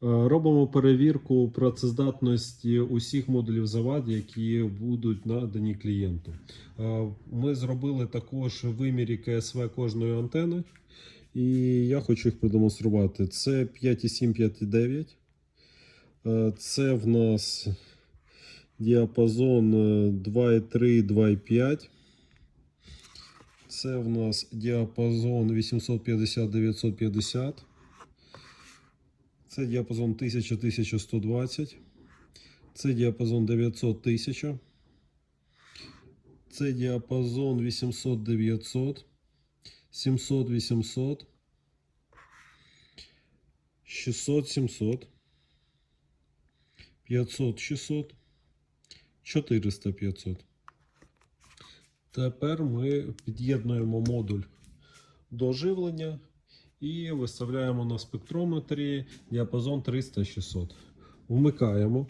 Робимо перевірку працездатності усіх модулів завад, які будуть надані клієнту. Е, Ми зробили також вимірі КСВ кожної антени, і я хочу їх продемонструвати. Це 5,7, 5,9. Е, Це в нас діапазон е, 2,3, 2,5. Це в нас діапазон 850-950. Це діапазон 1000-1120. Це діапазон 900 1000. Це діапазон 800-900. 700-800. 600-700. 500-600. 400-500. Тепер ми під'єднуємо модуль до живлення і виставляємо на спектрометрі діапазон 300-600. Вмикаємо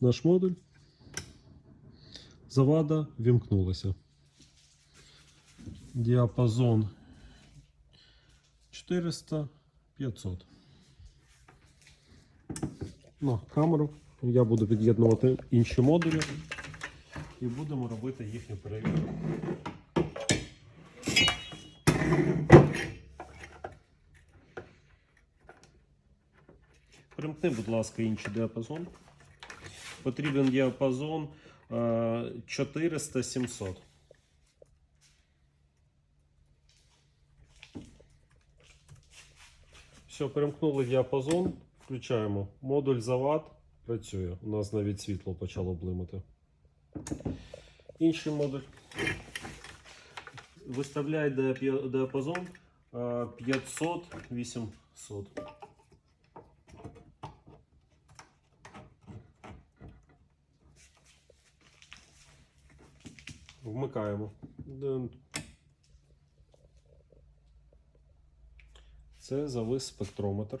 наш модуль. Завада вімкнулася. Діапазон 400-500. На камеру я буду під'єднувати інші модулі і будемо робити їхню перевірку. Примкни, будь ласка, інший діапазон. Потрібен діапазон е, 400-700. Все, перемкнули діапазон, включаємо. Модуль завод працює. У нас навіть світло почало блимати. Інший модуль. Виставляй діапі- діапазон е, 500-800. Вмикаємо. Це завис спектрометр.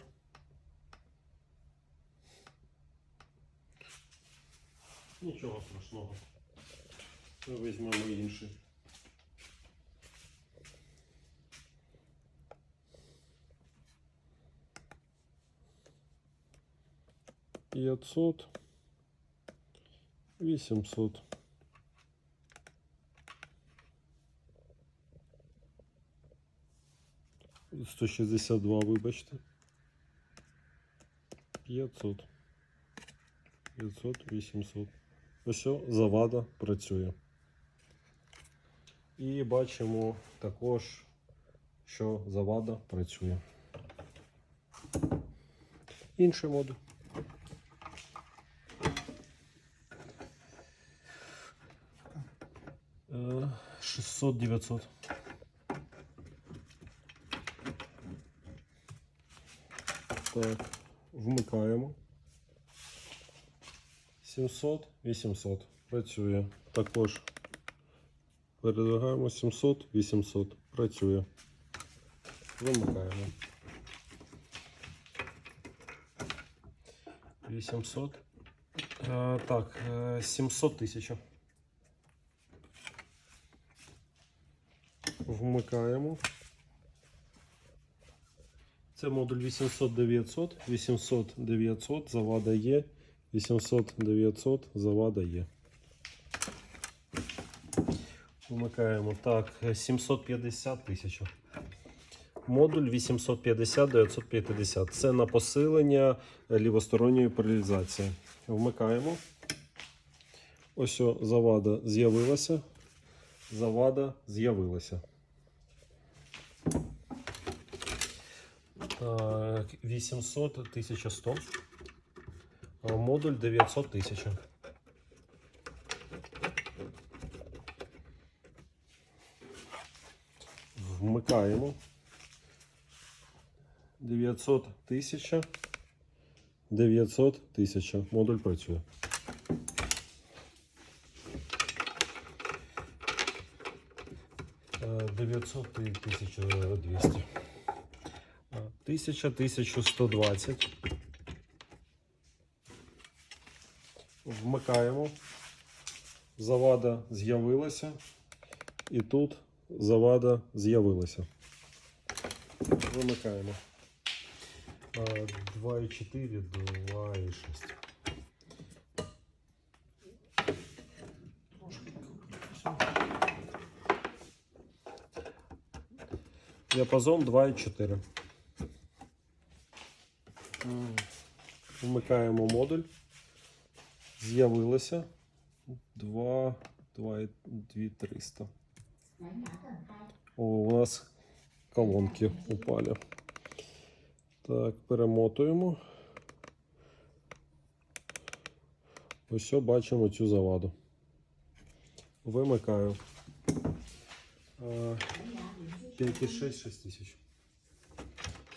Нічого страшного. Ми візьмемо інший. П'ятсот. Вісімсот. Сто шістдесят два, вибачте. П'ятсот. П'ятсот, вісімсот. Ось о, завада працює. І бачимо також, що завада працює. Інший модуль. Е, 600-900. Так, вмикаємо. 700, 800. Працює. Також передвигаємо 700, 800. Працює. Вимикаємо. 800. Е, так, е, 700 тисяч. Вмикаємо. Це модуль 800-900. 800-900. Завада є. 800-900. Завада є. Вмикаємо. Так, 750 тисяч. Модуль 850-950. Це на посилення лівосторонньої паралізації. Вмикаємо. Ось завада з'явилася. Завада з'явилася. 800 1100. А Модуль 900 тисяч. Вмикаємо. 900 тисяч. 900 тисяч. Модуль працює. Е, 900 і 1200. 1000, 1120. Вмикаємо. Завада з'явилася. І тут завада з'явилася. Вимикаємо. 2,4, 2,6. Діапазон 2,4. Вмикаємо модуль. З'явилося 2, 2, 2300. О, у нас колонки упали. Так, перемотуємо. Ось бачимо цю заваду. Вимикаю. Е, 5,6 6 тисяч.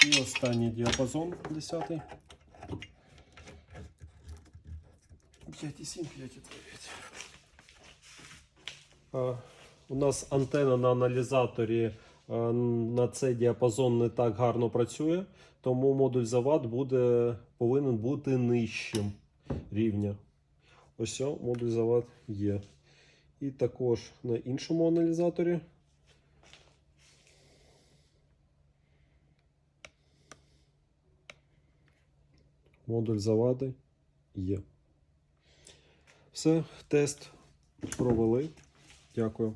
І останній діапазон 10. 5,7, 5,9. Е, У нас антенна на аналізаторі е, на цей діапазон не так гарно працює, тому модуль завад буде, повинен бути нижчим рівня. Ось модуль завад є. І також на іншому аналізаторі. Модуль завади є. Все, тест провели. Дякую.